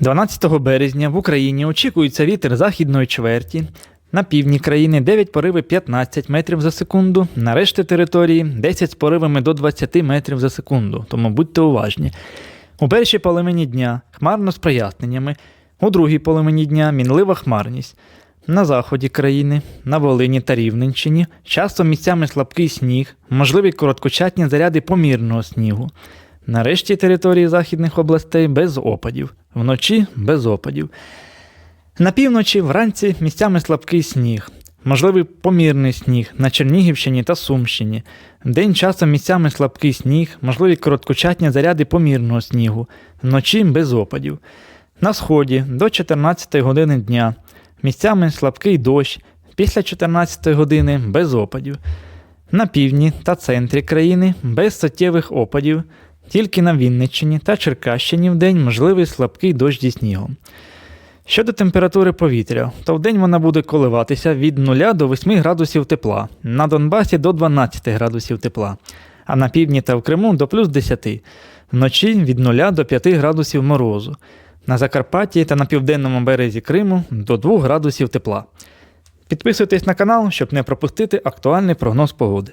12 березня в Україні очікується вітер західної чверті. На півдні країни 9 пориви 15 метрів за секунду, на решті території 10 з поривами до 20 метрів за секунду, тому будьте уважні. У першій половині дня хмарно з проясненнями, у другій половині дня мінлива хмарність. На заході країни, на Волині та Рівненщині часто місцями слабкий сніг, можливі короткочасні заряди помірного снігу. На решті території західних областей без опадів, вночі без опадів. На півночі вранці місцями слабкий сніг, можливий помірний сніг на Чернігівщині та Сумщині. Вдень часом місцями слабкий сніг, можливі короткочасні заряди помірного снігу, вночі без опадів. На сході до 14 години дня місцями слабкий дощ, після 14 години без опадів. На півдні та центрі країни без суттєвих опадів, тільки на Вінниччині та Черкащині вдень можливий слабкий дощ зі снігом. Щодо температури повітря, то вдень вона буде коливатися від 0 до 8 градусів тепла, на Донбасі до 12 градусів тепла, а на півдні та в Криму до плюс 10, вночі від 0 до 5 градусів морозу, на Закарпатті та на південному березі Криму до 2 градусів тепла. Підписуйтесь на канал, щоб не пропустити актуальний прогноз погоди.